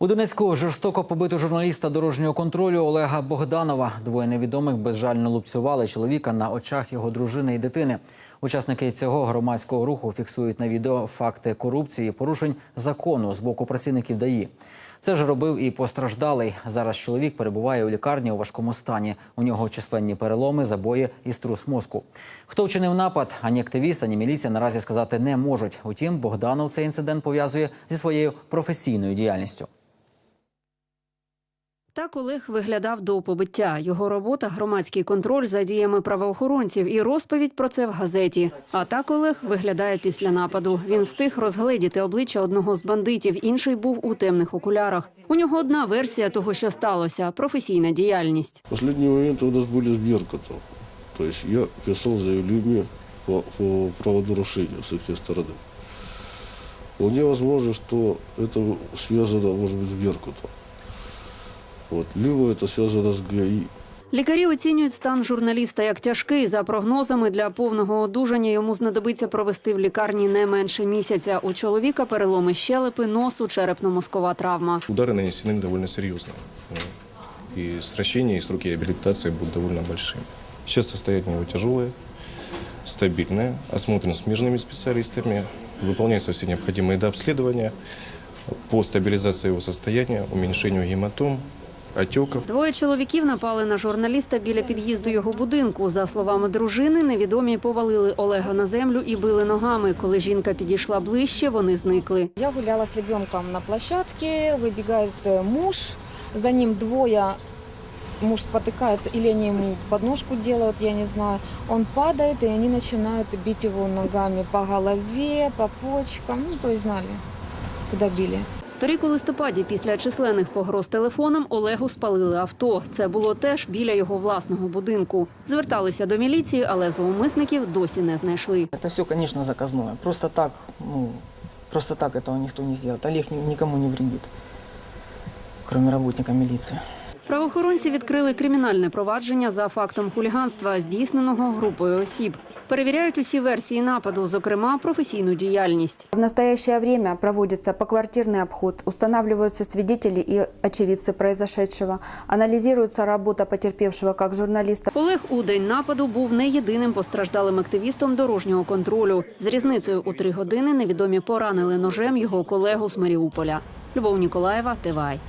У Донецьку жорстоко побито журналіста дорожнього контролю Олега Богданова. Двоє невідомих безжально лупцювали чоловіка на очах його дружини і дитини. Учасники цього громадського руху фіксують на відео факти корупції, порушень закону з боку працівників ДАІ. Це ж робив і постраждалий. Зараз чоловік перебуває у лікарні у важкому стані. У нього численні переломи, забої і струс мозку. Хто вчинив напад, ані активіст, ані міліція наразі сказати не можуть. Утім, Богданов цей інцидент пов'язує зі своєю професійною діяльністю. Так Олег виглядав до побиття. Його робота громадський контроль за діями правоохоронців і розповідь про це в газеті. А так Олег виглядає після нападу. Він встиг розгледіти обличчя одного з бандитів, інший був у темних окулярах. У нього одна версія того, що сталося професійна діяльність. Последние моменты у нас были с Беркутом. То есть я писал заявление по, по правонарушению с их стороны. Вполне возможно, что это связано, может быть, с Беркутом. Вот. Либо это связано с ГАИ. Лікарі оцінюють стан журналіста як тяжкий. За прогнозами для повного одужання йому знадобиться провести в лікарні не менше місяця. У чоловіка переломи щелепи, носу, черепно-мозкова травма. Удары нанесены довольно серьезно. И сращения, и сроки реабилитации будут довольно большими. Сейчас состояние его тяжелое, стабильное, осмотрен смежными специалистами, выполняются все необходимые дообследования по стабилизации его состояния, уменьшению гематом, отеков. Двоє чоловіків напали на журналіста біля під'їзду його будинку. За словами дружини, невідомі повалили Олега на землю і били ногами. Коли жінка підійшла ближче, вони зникли. Я гуляла с ребенком на площадке, выбегает э, муж, за ним двое, муж спотыкается, или они ему подножку делают, я не знаю. Он падает, и они начинают бить его ногами по голове, по почкам, ну, то есть знали, куда били. Торік у листопаді, після численних погроз телефоном, Олегу спалили авто. Це було теж біля його власного будинку. Зверталися до міліції, але зловмисників досі не знайшли. Це все, звісно, заказне. Просто так, ну, просто так цього ніхто не сделает. Олег нікому не вредить, крім работника милиции. Правоохоронці відкрили кримінальне провадження за фактом хуліганства, здійсненого групою осіб. Перевіряють усі версії нападу, зокрема професійну діяльність. В настоящее время проводится поквартирный обход, устанавливаются свидетели и очевидцы произошедшего, анализируется работа потерпевшего как журналиста. Олег у день нападу був не єдиним постраждалим активістом дорожнього контролю. З різницею у три години невідомі поранили ножем його колегу з Маріуполя. Любов Ніколаєва, Тивай.